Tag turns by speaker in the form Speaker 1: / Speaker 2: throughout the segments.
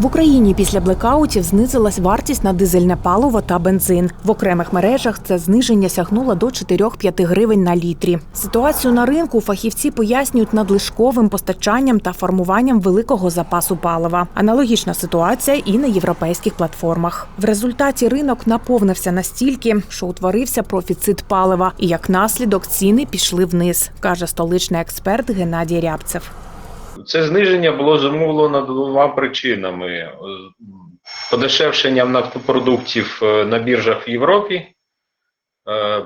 Speaker 1: В Україні після блекаутів знизилась вартість на дизельне паливо та бензин. В окремих мережах це зниження сягнуло до 4-5 гривень на літрі. Ситуацію на ринку фахівці пояснюють надлишковим постачанням та формуванням великого запасу палива. Аналогічна ситуація і на європейських платформах. В результаті ринок наповнився настільки, що утворився профіцит палива, і як наслідок ціни пішли вниз, каже столичний експерт Геннадій Рябцев.
Speaker 2: Це зниження було зумовлено двома причинами: подешевшенням нафтопродуктів е, на біржах в Європі, е,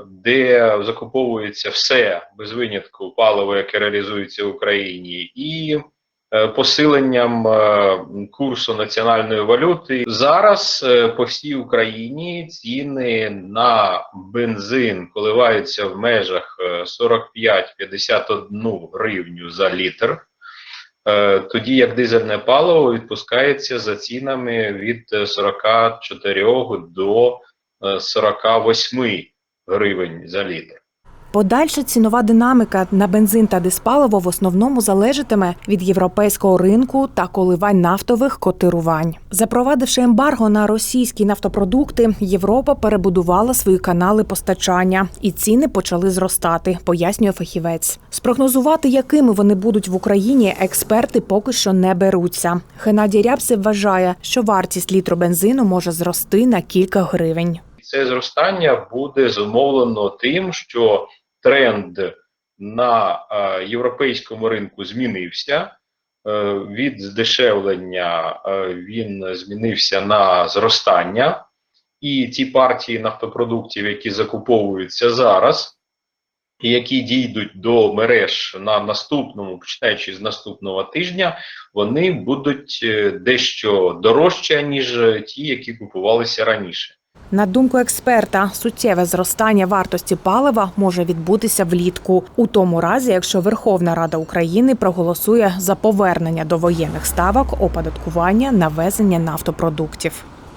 Speaker 2: де закуповується все без винятку паливо, яке реалізується в Україні, і е, посиленням е, курсу національної валюти. Зараз е, по всій Україні ціни на бензин коливаються в межах е, 45-51 гривню за літр. Е, тоді як дизельне паливо відпускається за цінами від е, 44 до е, 48 гривень за літр.
Speaker 1: Подальша цінова динаміка на бензин та диспаливо в основному залежатиме від європейського ринку та коливань нафтових котирувань. Запровадивши ембарго на російські нафтопродукти, Європа перебудувала свої канали постачання, і ціни почали зростати, пояснює фахівець. Спрогнозувати, якими вони будуть в Україні, експерти поки що не беруться. Геннадій Рябцев вважає, що вартість літру бензину може зрости на кілька гривень.
Speaker 2: Це зростання буде зумовлено тим, що тренд на е, європейському ринку змінився. Е, від здешевлення е, він змінився на зростання, і ті партії нафтопродуктів, які закуповуються зараз, і які дійдуть до мереж на наступному, починаючи з наступного тижня, вони будуть дещо дорожче, ніж ті, які купувалися раніше.
Speaker 1: На думку експерта, суттєве зростання вартості палива може відбутися влітку, у тому разі, якщо Верховна Рада України проголосує за повернення до воєнних ставок оподаткування на везення нафтопродуктів.